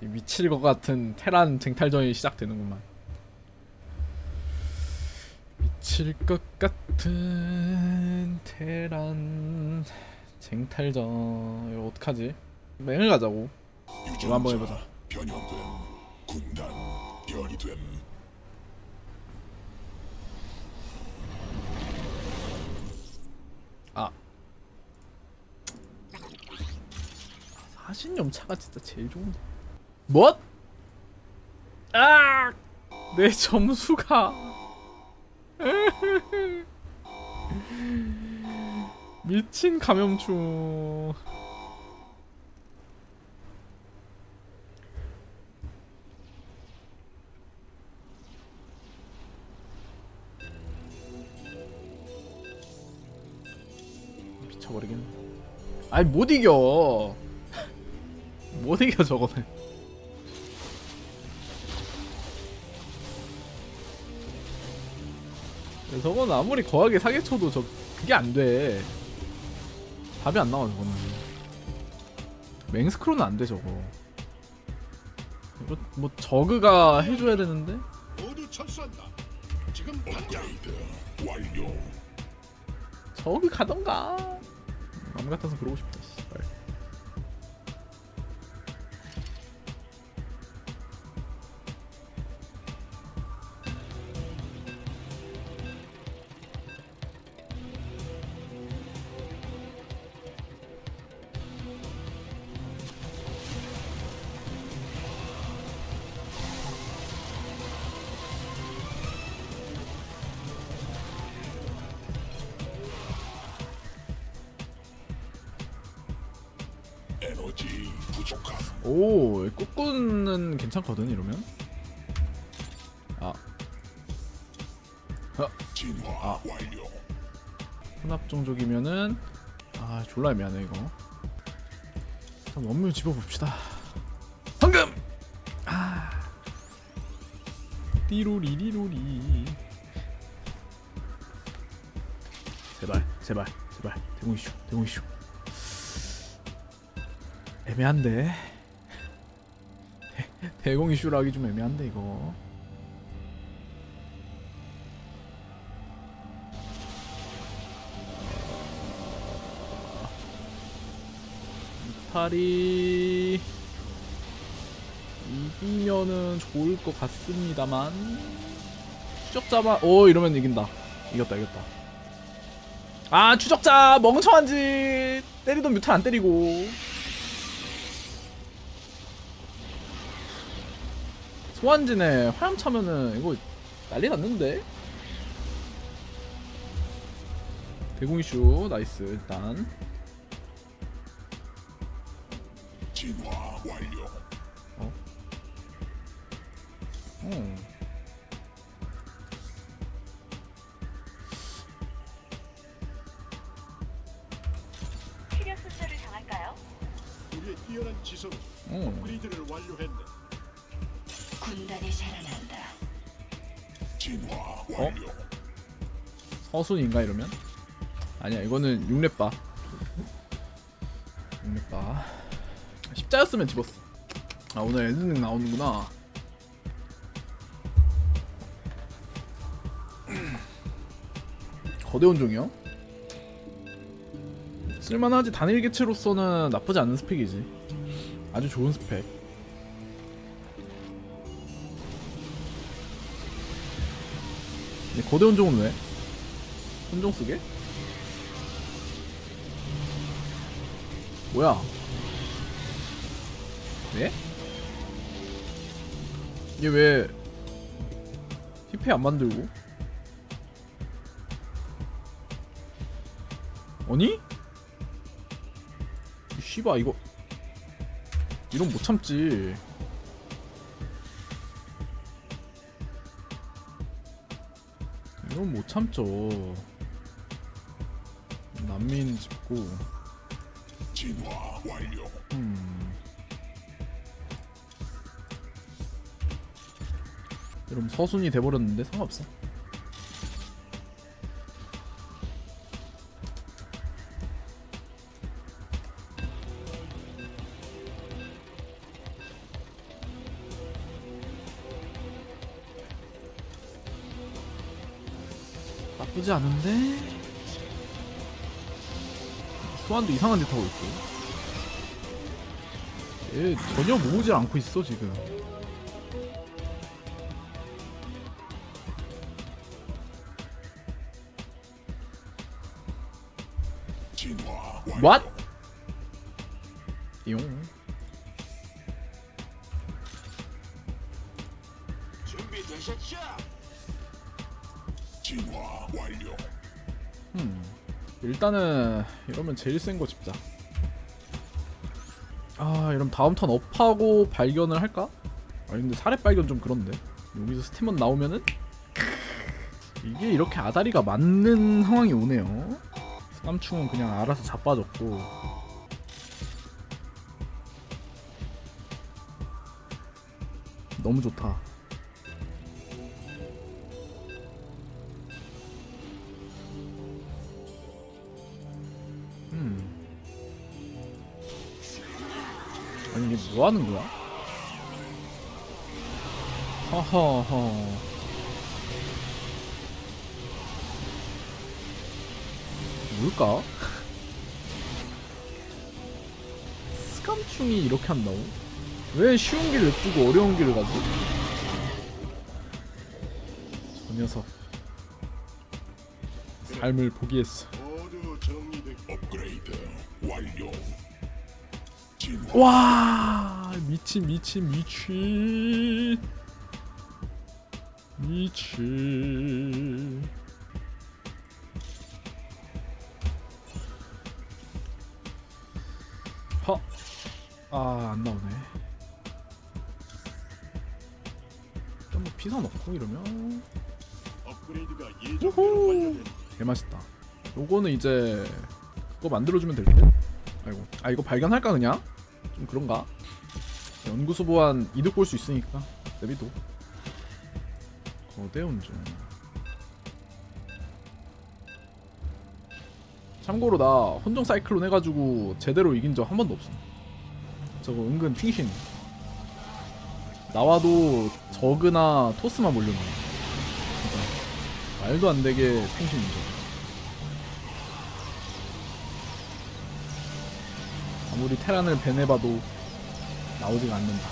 이 미칠 것 같은 테란 쟁탈전이 시작되는구만. 미칠 것 같은 테란 쟁탈전 이거 어떡하지? 맹을 가자고. 이거 한번 해보자. 변형됨 군단 변이됨 아. 사신염차가 진짜 제일 좋은데. 뭐? 아! 내 점수가. 미친 감염충. 미쳐버리겠네. 아니 못 이겨. 못 이겨 저거는. 저거는 아무리 거하게 사기쳐도 저 그게 안 돼. 답이 안 나와 저거는. 맹스크로는 안 돼 저거. 뭐, 뭐 저그가 해줘야 되는데 모두 철수한다 지금 당장 저기 가던가. 맘 같아서 그러고 싶다. 오, 꾹꾹는 괜찮거든 이러면. 아, 진화 아. 완료 혼합 종족이면은 아 졸라 애매하네 이거. 그럼 원물 집어봅시다. 황금. 아. 띠로리리로리. 제발, 제발, 제발. 대공 이슈, 대공 이슈. 애매한데. 대, 대공 이슈로 하기 좀 애매한데 이거. 팔이 이기면은 좋을 것 같습니다만 추적자만 오 이러면 이긴다. 이겼다 이겼다. 아 추적자 멍청한지 때리던 뮤탄 안 때리고 소환진에 화염 차면은 이거 난리 났는데? 대공 이슈 나이스 일단. 진화 완료 서순인가 이러면? 아니야 이거는 6렙바 6렙바 십자였으면 집었어 아 오늘 엔딩 나오는구나 거대 온종이요? 쓸만하지 단일 개체로서는 나쁘지 않은 스펙이지 아주 좋은 스펙 근데 거대 온종은 왜? 혼종 쓰게? 뭐야? 네? 얘왜 히페 안 만들고? 아니? 이 씨바 이거 이런 못 참지. 이건 못 참죠. 안민 짓고 진화 완료. 음. 이러면 서순이 돼버렸는데 상관없어 나쁘지 않은데 수완도 이상한 짓 하고 있고 얘 전혀 모으질 않고 있어 지금 What? 용 준비되셨죠? 진화 완료. 음. 일단은 이러면 제일 센 거 집자. 아, 이러면 다음 턴 업하고 발견을 할까? 아니 근데 사례 발견 좀 그런데. 여기서 스팀원 나오면은 이게 이렇게 아다리가 맞는 상황이 오네요. 깜충은 그냥 알아서 자빠졌고. 너무 좋다. 뭐 하는 거야? 허허허. 뭘까? 스감충이 이렇게 한다고? 왜 쉬운 길을 냅두고 어려운 길을 가지? 저 녀석 삶을 포기했어 업그레이드 완료. 와 미친 미친 미친 미친 허 아 안 나오네. 좀뭐 피서 넣고 이러면. 업그레이드가 예정대로 우후. 완료된 개맛있다. 요거는 이제 그거 만들어주면 될듯? 아이고. 아 이거 발견할까 그냥? 좀 그런가? 연구소 보안 이득 볼 수 있으니까 내비도. 거대 운전 참고로 나 혼종 사이클론 해가지고 제대로 이긴 적 한 번도 없어. 저거 은근 핑신 나와도 저그나 토스만 몰려나 진짜. 말도 안 되게 핑신이죠 아무리 테란을 배내봐도 나오지가 않는다.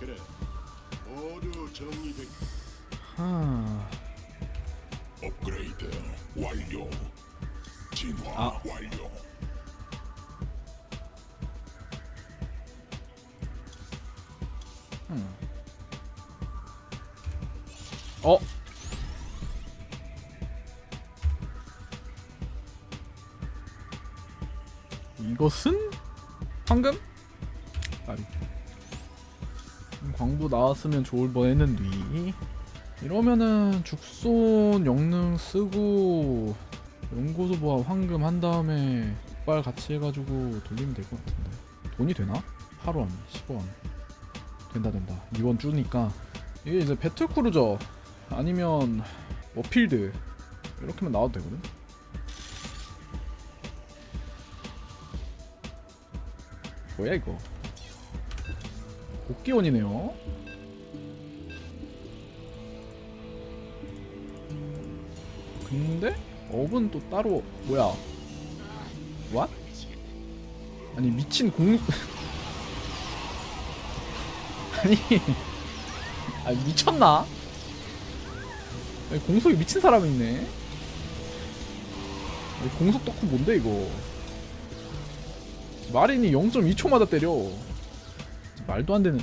그래. 모두 정리된 하... 나왔으면 좋을 뻔했는데. 이러면은 죽손 영능 쓰고 연구소 보아 황금 한 다음에 폭발 같이 해가지고 돌리면 될 것 같은데. 돈이 되나? 8원, 10원. 된다 된다. 이번 주니까. 이게 이제 배틀크루저 아니면 워필드 이렇게만 나와도 되거든? 뭐야 이거? 복귀원이네요 근데 업은 또 따로 뭐야 what? 아니 미친 공 아니 아 미쳤나? 아니, 공속이 미친 사람이 있네. 아니, 공속 덕후 뭔데 이거? 마린이 0.2초마다 때려. 말도 안 되는.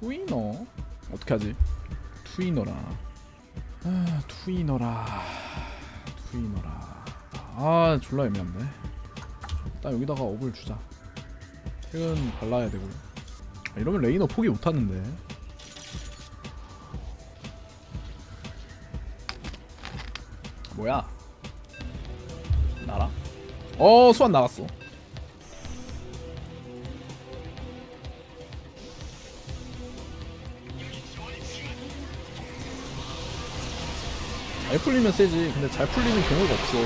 투이너 어떻게 하지? 투이너라. 아 투이너라. 투이너라. 아 졸라 애매한데. 일단 여기다가 업을 주자. 최근 발라야 되고. 아, 이러면 레이너 포기 못하는데. 뭐야? 나라? 어 수완 나갔어. 잘 풀리면 세지. 근데 잘 풀리는 경우가 없어.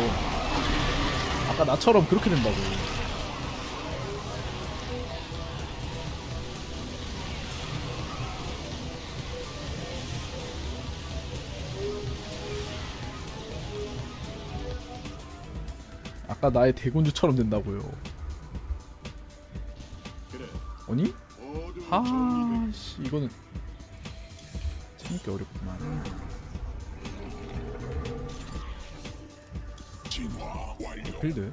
아까 나처럼 그렇게 된다고. 아까 나의 대군주처럼 된다고요. 아니? 모두 정리돼. 아, 씨, 이거는 참기 어렵구만. 진화 완료. 빌드.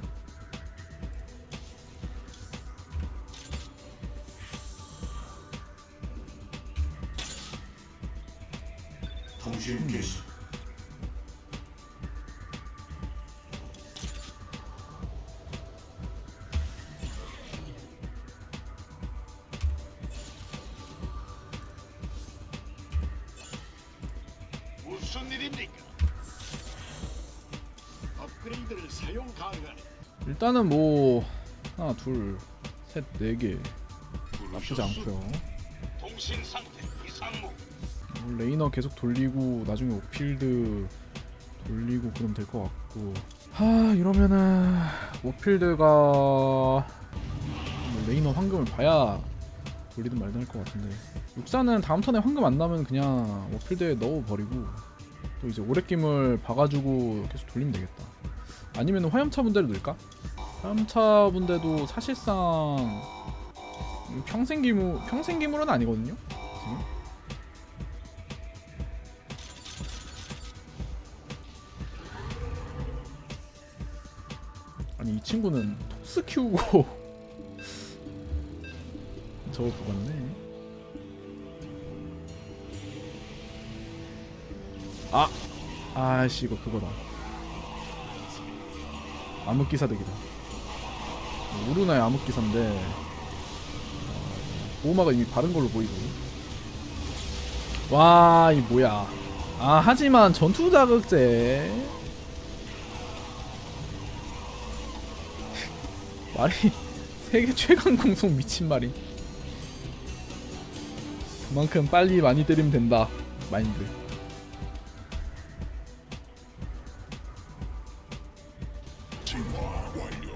통신 개시. 무슨 일입니까? 업그레이드를 사용 가능하네. 일단은 뭐 하나, 둘, 셋, 네 개. 나쁘지 않고요. 통신 상태 이상무. 뭐 레이너 계속 돌리고 나중에 오필드 돌리고 그럼 될 것 같고. 하 이러면은 오필드가 뭐 레이너 황금을 봐야 돌리든 말든 할 것 같은데. 육사는 다음 턴에 황금 안 나면 그냥 오필드에 넣어 버리고 또 이제 오랫김을 봐가지고 계속 돌리면 되겠다. 아니면 화염차 분대를 넣을까? 화염차 분대도 사실상 평생 기무 평생 기물은 아니거든요. 지금. 아니 이 친구는 톡스 키우고 저거 뽑았네. 아, 아씨 이거 그거다. 암흑기사덱이다. 우루나의 암흑기사인데 보호마가 이미 바른 걸로 보이고. 와, 이 뭐야? 아 하지만 전투 자극제. 말이 세계 최강 공속 미친 말이. 그만큼 빨리 많이 때리면 된다. 마인드. 진화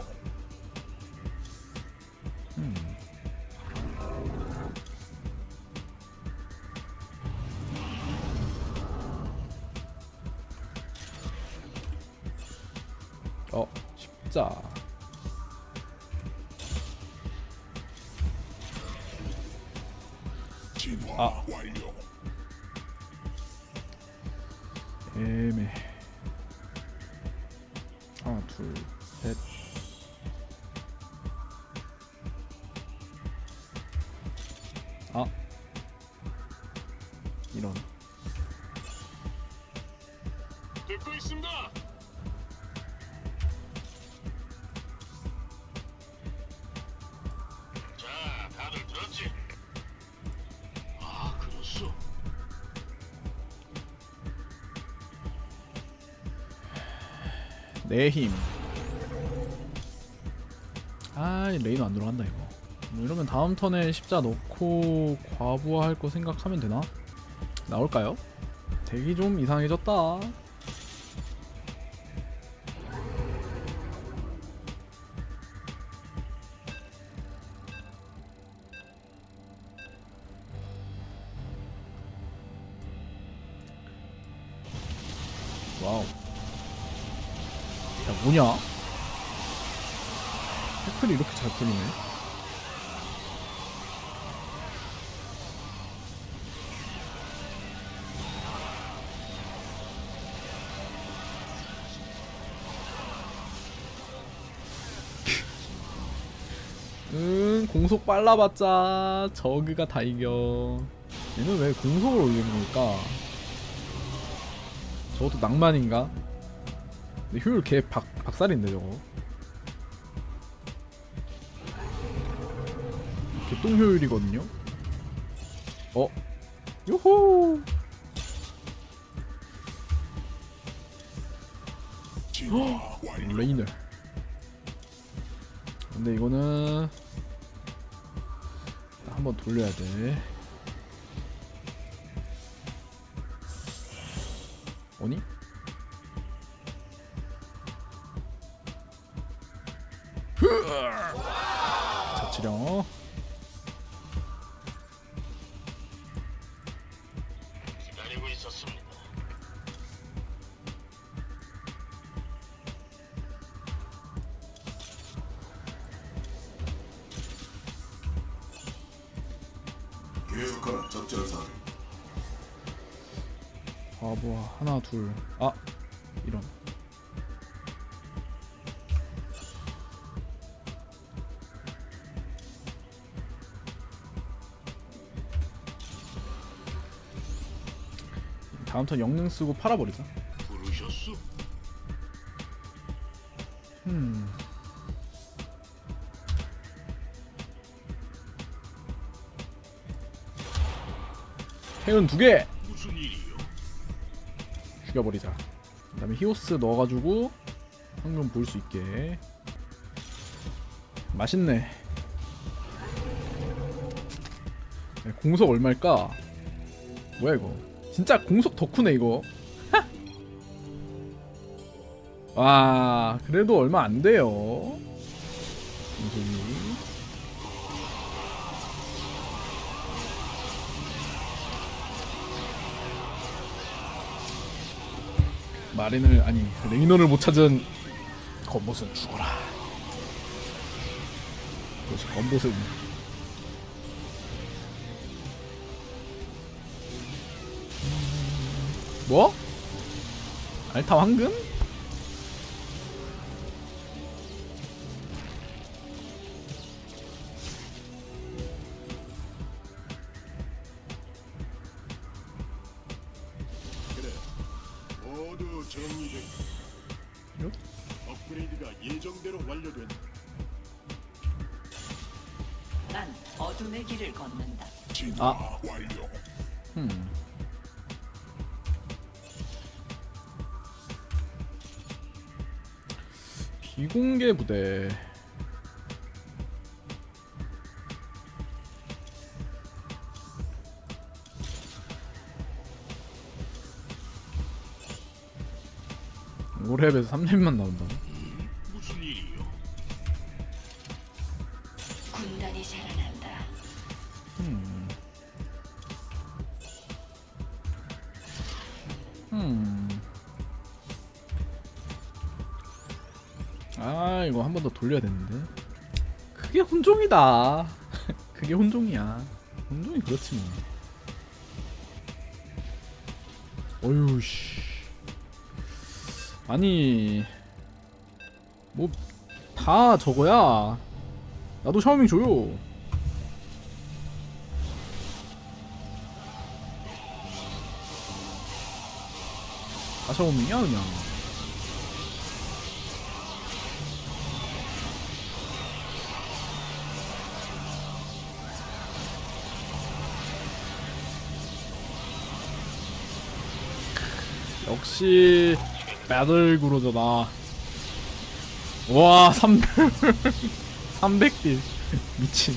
내 힘. 아, 이 레이너 안 들어간다 이거. 뭐 이러면 다음 턴에 십자 넣고 과부하할 거 생각하면 되나? 나올까요? 대기 좀 이상해졌다. 태클이 이렇게 잘 풀리네. 공속 빨라봤자 저그가 다 이겨. 얘는 왜 공속을 올리는 걸까? 저것도 낭만인가? 근데 효율 개 박, 박살인데 저거 개똥 효율이거든요 어? 요호. 레이너 근데 이거는 한번 돌려야 돼 오니? 자치령 하나 둘아 이런 다음 턴 영능 쓰고 팔아버리자 부르셨소? 음. 태운 두 개! 죽여버리자. 그 다음에 히오스 넣어가지고 황금 볼수 있게. 맛있네. 네, 공속 얼마일까? 뭐야 이거? 진짜 공속 덕후네 이거. 와 그래도 얼마 안 돼요. 공속이. 마린을 아니 레이너를 못 찾은 건봇은 죽어라. 그것이 건봇은 뭐? 알타 황금? 비공개 부대. 올해에서 3렙만 나온다. 번 더 돌려야 되는데. 그게 혼종이다. 그게 혼종이야. 혼종이 그렇지 뭐. 어휴 씨. 아니 뭐 다 저거야. 나도 샤오밍 줘요. 아 샤오밍이야 그냥 역시 배틀 그로저다 와 300, 300딜 미친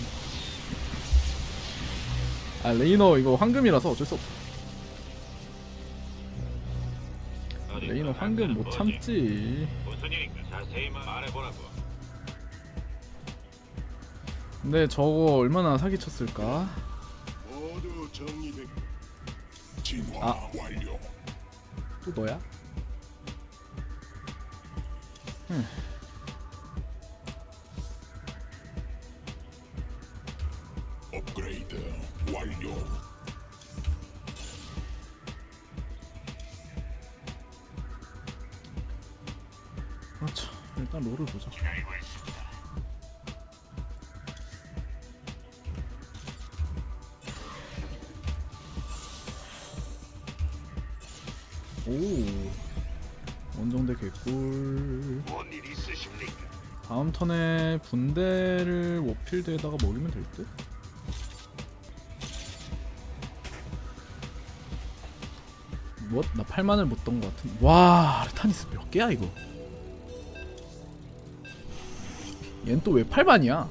아 레이너 이거 황금이라서 어쩔 수 없어 레이너 황금 못 참지. 무슨 일인가 자세히 말해보라고. 근데 저거 얼마나 사기쳤을까? 모두 정리된 진화 아. 완료 흠. 업그레이드 완료 그렇죠. 일단 롤을 보자. 다음 턴에 분대를 워필드에다가 먹이면 될 듯? 뭐? 나 8만을 못 던 것 같은 와 아르타니스 몇 개야 이거 얜 또 왜 8만이야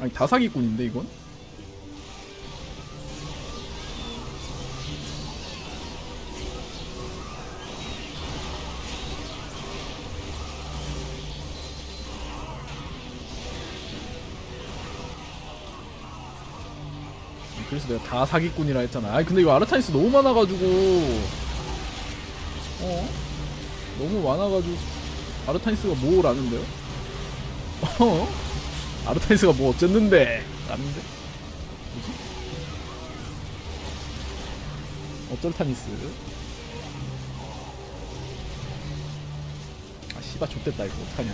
아니 다 사기꾼인데 이건? 다 사기꾼이라 했잖아. 아니 근데 이거 아르타니스 너무 많아가지고 어 너무 많아가지고 아르타니스가 뭘 아는데요? 어 아르타니스가 뭐 어쨌는데? 아는데? 뭐지? 어쩔 타니스? 아 씨발 좆됐다 이거 어떡하냐?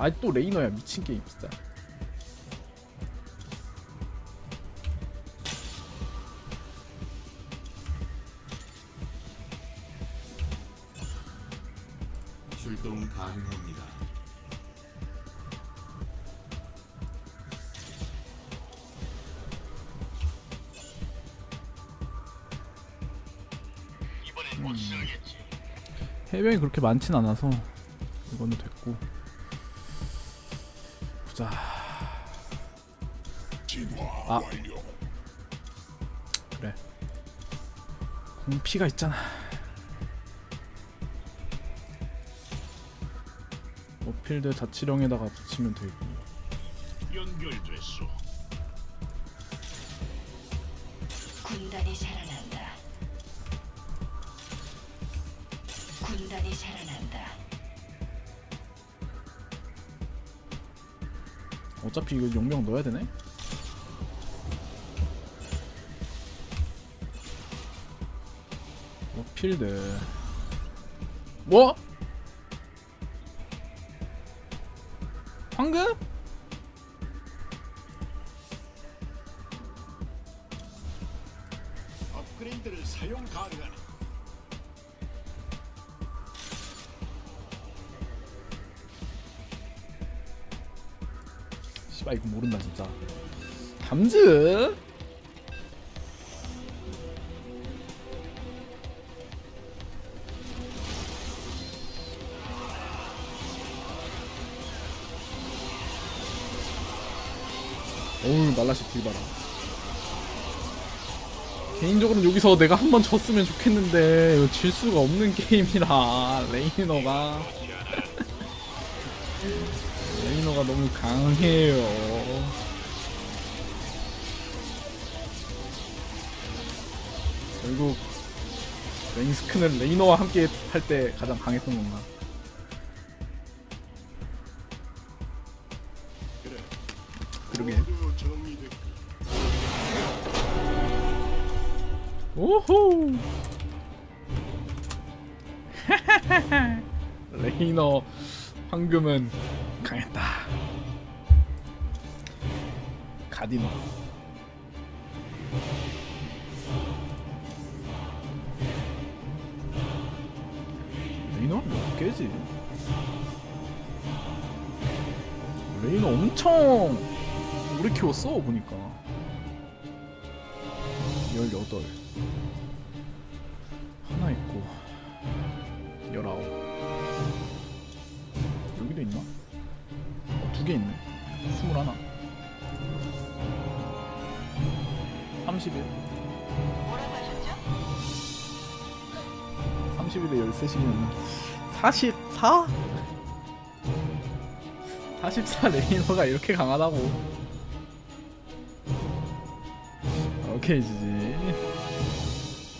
아 또 레이너야 미친 게임 진짜. 출동 가능합니다. 이번엔 못 쓰겠지. 해병이 그렇게 많진 않아서 이거는 됐고 보자 진화 아. 완료. 그래 공피가 있잖아 어필드 자치령에다가 붙이면 되고 연결됐소. 군단이 살아 어차피 이거 용병 넣어야 되네 어 필드 뭐? 황금? 씨발 이거 모른다 진짜. 담즈? 어우 말라시 불바라. 개인적으로는 여기서 내가 한 번 졌으면 좋겠는데 이거 질 수가 없는 게임이라 레이너가 레이너가 너무 강해요. 결국 레인스크는 레이너와 함께 할 때 가장 강했던 건가? 그러게. 오호. 레이너 황금은 강했다. 가디너. 레이너 몇 개지? 레이너 엄청 오래 키웠어 보니까. 18 44? 44 레이너가 이렇게 강하다고 오케이 지지